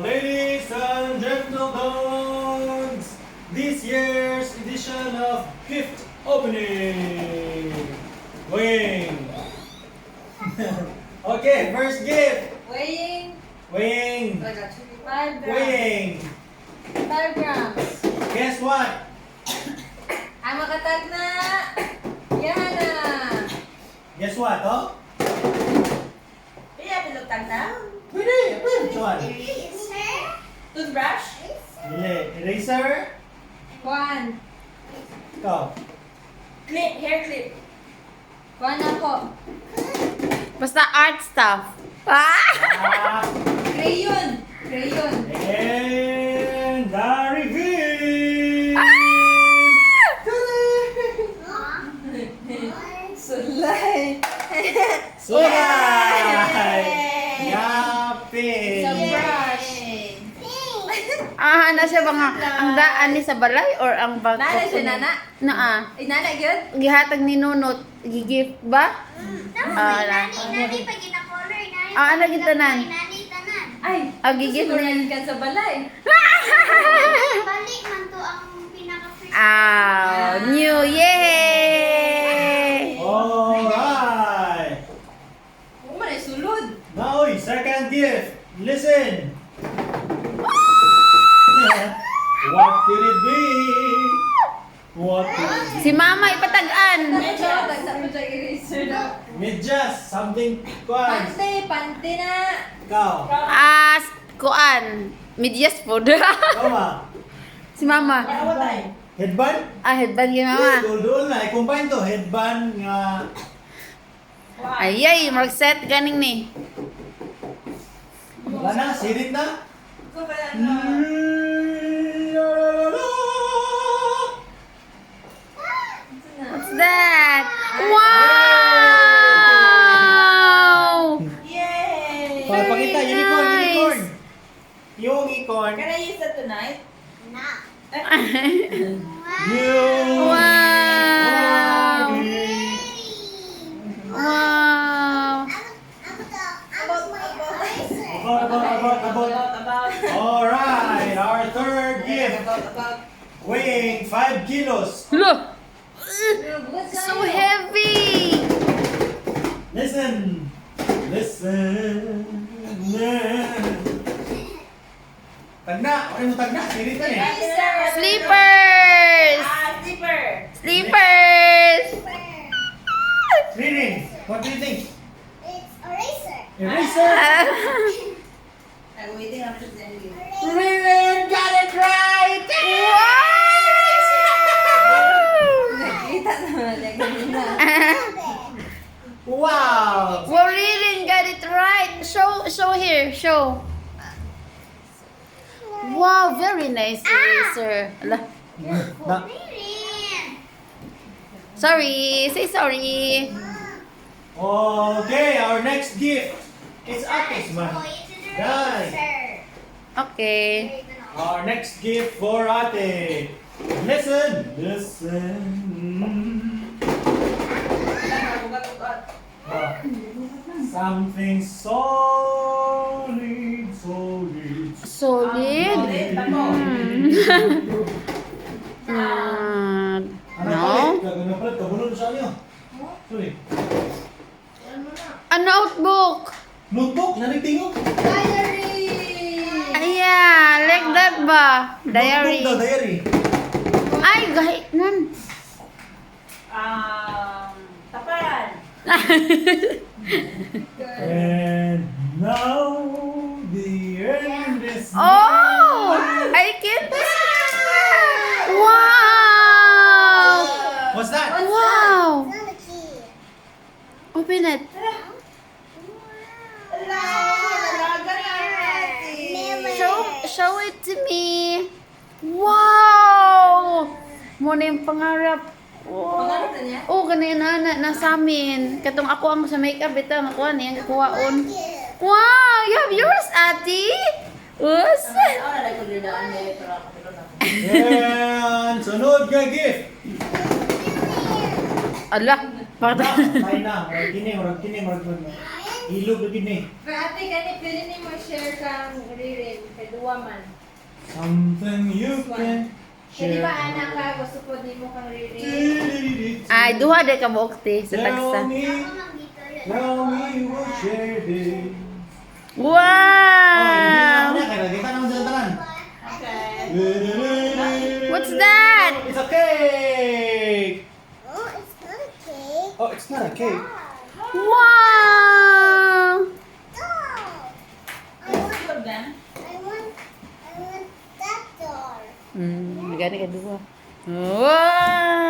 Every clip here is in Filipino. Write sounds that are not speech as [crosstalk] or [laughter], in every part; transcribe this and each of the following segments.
Ladies and gentlemen, this year's edition of gift opening. Wing. [laughs] okay, first gift. Weighing Wing. 5 grams. Wing. 5 grams. Guess what? [coughs] Ang makatag na yan na. Guess what, oh? Iya, pinutag na. Pwede, pwede. Which one? Toothbrush? Dili. Eraser? One. Ikaw. Clip, hair clip. One ako. Basta art stuff. Ah! Ah, Crayon. Crayon. Na siya ba nga ang daan ni sa balay or ang bag Nana siya, nana? Naa. Ay, nana, yun? Gihatag ni Nunot, gigift ba? Ah, na. Ah, ano yung tanan? Ay, Ah, gigift siguro na. yun ka sa balay. [laughs] Balik man to ang pinaka-first. Ah, new yay! Alright! Ay sulod. Now, second gift. Listen! What could it be? What could it be? Si Mama ipatagan. Medyo, tagsa mo siya eraser na. Medyas, something kwan. Pante, pante na. Ikaw. Ah, s- kuan. Medyas food. Tama. [laughs] si Mama. Ano ba tayo? Headband? Ah, headband kay Mama. Doon na. I-combine to. Headband nga. Ay, ay, mag-set ganing ni. Wala na. Sirit na. Ito ba yan? That? Wow! Yay! Pakita, Very unicorn, nice. unicorn. Yung unicorn. Can I use that tonight? Na. New. [laughs] Wow! Wow! Ako to. Ako may eraser. About, about, about, about. about. Alright, our third gift. About, about. Weighing 5 kilos. Look! Zipper. Ah, Sleepers! Ririn, what do you think? It's eraser. Eraser? [laughs] I'm waiting after the Wow, very nice eraser. Ala, Na, Ririn. sorry, say sorry. okay, our next gift. It's Ate's man. eraser. Okay. Our next gift for Ate. Listen. Listen. Ah, Something solid, solid. Solid. Ano no? Sorry. A notebook. Notebook, naritingog. Diary! Ayan, like that ba? Diary. Notebook daw, diary. Ay, gahi nan. Um, tapan. [laughs] And now the end is Oh! I can Wow! What's that? Wow! It's on the key. Open it. Na. Show, show it to me. Wow! Muna yung pangarap. Wow. Pangarap na niya? Oh, ganyan na, na, nasa amin. Katong ako ang sa makeup, ito, nakuha niya, kuhaon. Wow! You have yours, ate? Us? Ah, na. And sunod ka gift. Ala, bakit? Tayo na. Marag kini, marag kini, marag marag. Ilog na gini. Pero ate, kani pwede ni mo share kang ririn. Woman. Something you can Kaya di share. ba anak ka, gusto po di mo kang riri. Ay, duha de ka buokti sa Tell tagsa. Ako tell me we'll share this. Oh, Wow! hindi na kaya kita naman sa tanan. Okay. Not a cake. Wow! Doll. I want, Good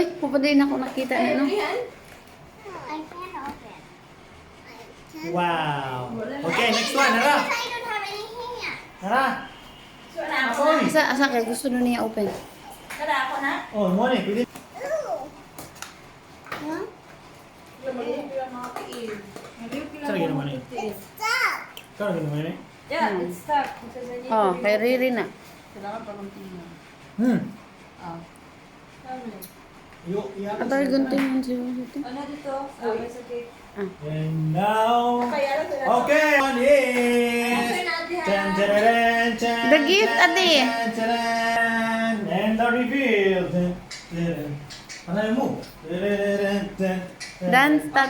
Ay, pupaday na ako nakita na no. I can't open. I can't. Wow. Okay, next one. Hara. I don't have any hands. Hara. So, na ako Oy. Asa, asa kay gusto na niya open. Tara ako na. Oh, mo ni, pwede. Ooh. Huh? Lumaliw ko yung mga tiil. Maliw ko lang Saan ginawa mga niya? tiil. Stop. Kano ginawa ni? Yeah, it's stuck. Because I need Oh, to kay Riri na. Kailangan pa kong tingnan. Hmm. Ah. Ano? Atay gunting man siya dito. Ano dito? Sabi sa cake. And now. Okay, one is. The gift, Ate. And the reveal. Ano yung dun. Dance dun.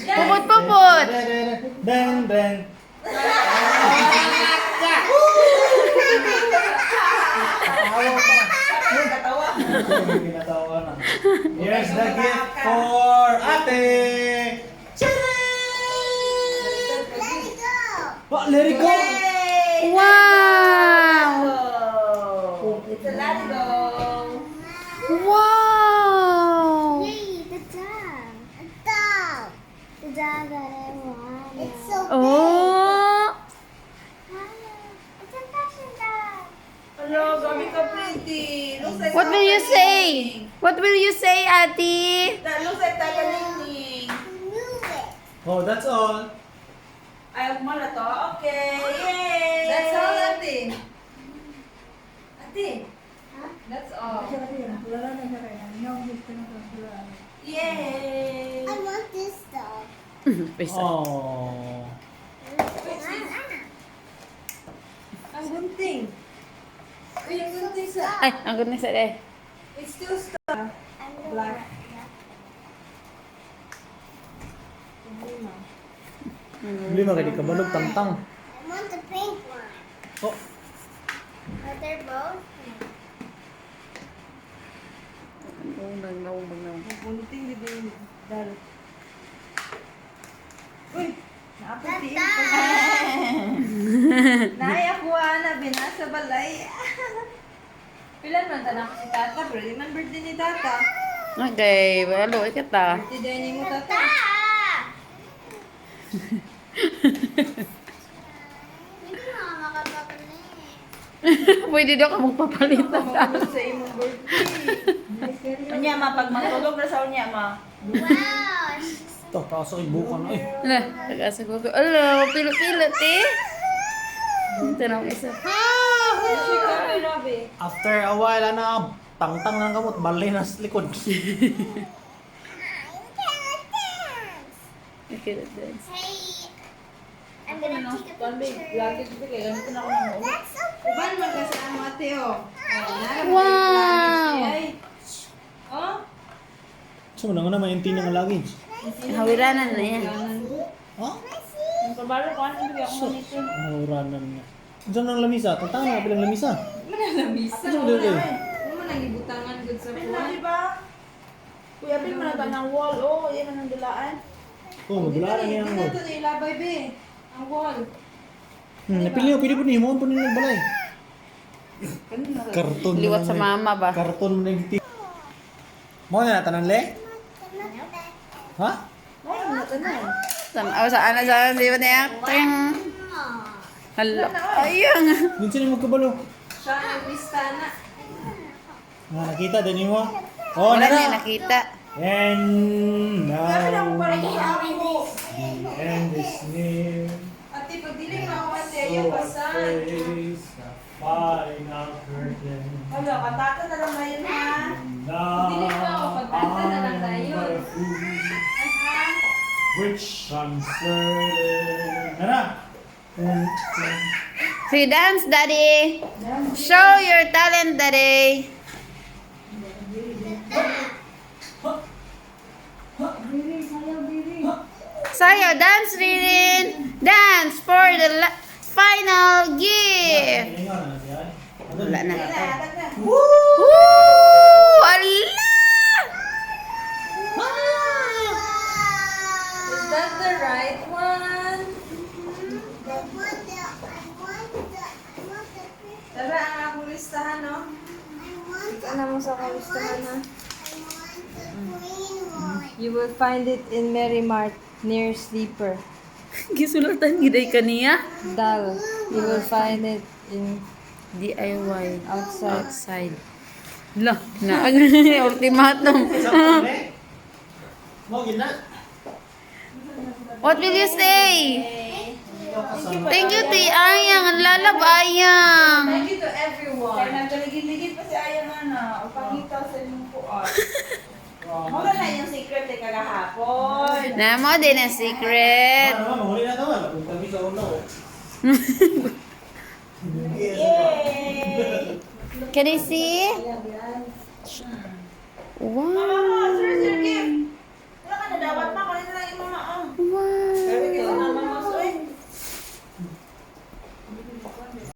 Pupot, pupot. Dun, dun, dun, dun. Pa. Katawa. Kinatawa na. Here's the gift for ate. Let it go. Oh, let it go. Wow! It's a let it go. Wow! Yay, the dog. A dog. The dog that I want. It's so big. Oh! It's a fashion dog. Hello, gabi ka pretty. Looks like What will you say? What will you say, Ate? That looks like it. Oh, that's all. Ayaw mo na to? Okay, yay! That's all, ate. Ate. That's all. Yay! I want this dog. Oh. Ang gunting. Uy, ang gunting sa... Ay, ang goodness eh. It's still stuck. Black. Hindi mo kaya kabalog tangtang. I want the pink one. Oh, But they're both pink. Ang gunting, di ba yung dal? Uy! Naapati. [laughs] Naya ko na binasa balay. Pilan man tanang si tata, pero di man birthday ni tata. Okay, walo, ikat ta. Birthday day ni mo tata. [laughs] Pwede daw ka magpapalit na ta. Sa imong birthday. Unya ma, pag matulog na sa unya ma. Wow. ito, kaso ibukan na eh. Ala, ko ko. Ala, pilot-pilot eh. Ito na ang isa. Grabe. After a while, ano, tangtang ng kamot, balay na sa likod. You cannot dance. Okay, let's dance. Hey, I'm gonna take a picture. Lagi dito kaya ganito na ako na mo. That's so Uban man kasi ang ate oh. Mo Wow. yung. Oh? So, na nga naman yung tinang luggage. Hawiranan na yan. Oh? Ang pabalo ko ano bigyan ko nito. Mahuranan nga. Diyan ng lamisa. Tantang na bilang lamisa. Manalamisa. Ano mo dito? Ano mo nang ibutangan gud sa buwan? Di ba? Kuya Pin man ta ng wall. Oh, yan ang dulaan. Oh, madulaan niya ang word. Dito na ilabay be. Ang wall. Hmm, napili mo, pili po niyo. Mo po niyo nagbalay. Karton mo Liwat na sa may- mama ba? Karton mo na yung ti- Mo na natanan le? Ha? Ay, natanan. Sa, oh, saan na saan? Di ba na yan? Ting. Hala. Ayun. Minsan yung magkabalo. Siya ang na. Nga, nakita din mo? Oh, Wala nara. niya nakita. And Sabi na now, ako parang sa ako. the end is near. Ate, pag dili mo ako ate, So ayaw I pasan. face the final curtain. Wala, katata na lang ngayon ha. Now Dili mo ako, pagkanta na lang I'm tayo. but a fool, Aha. which I'm certain. Nara. Dun, dun. Say dance, daddy. Show your talent, daddy. Sayo, dance, Ririn. Dance for the final gift. Wala na. Woo! Ala! Is that the right one? I want the, I want the, I want the picture. Tara, ang akong listahan, no? Ano mo sa akong listahan, ha? One. You will find it in Mary Mart near Sleeper. [laughs] Gisulatan giday kaniya. Dal. You will find it in DIY. outside. Outside. La, na ultimatum. Mo [laughs] gina. What will you say? Thank you, Ti Ayang. Ang lalab, Ayang. Thank you to everyone. Kaya nagkaligid-ligid pa si Aya nga na. Upangita sa Mula na yung secret eh kagahapon. Namo din ang secret. Ano, mahuli na naman. Kung kami sa. Yay! [laughs] Can I see? Wow.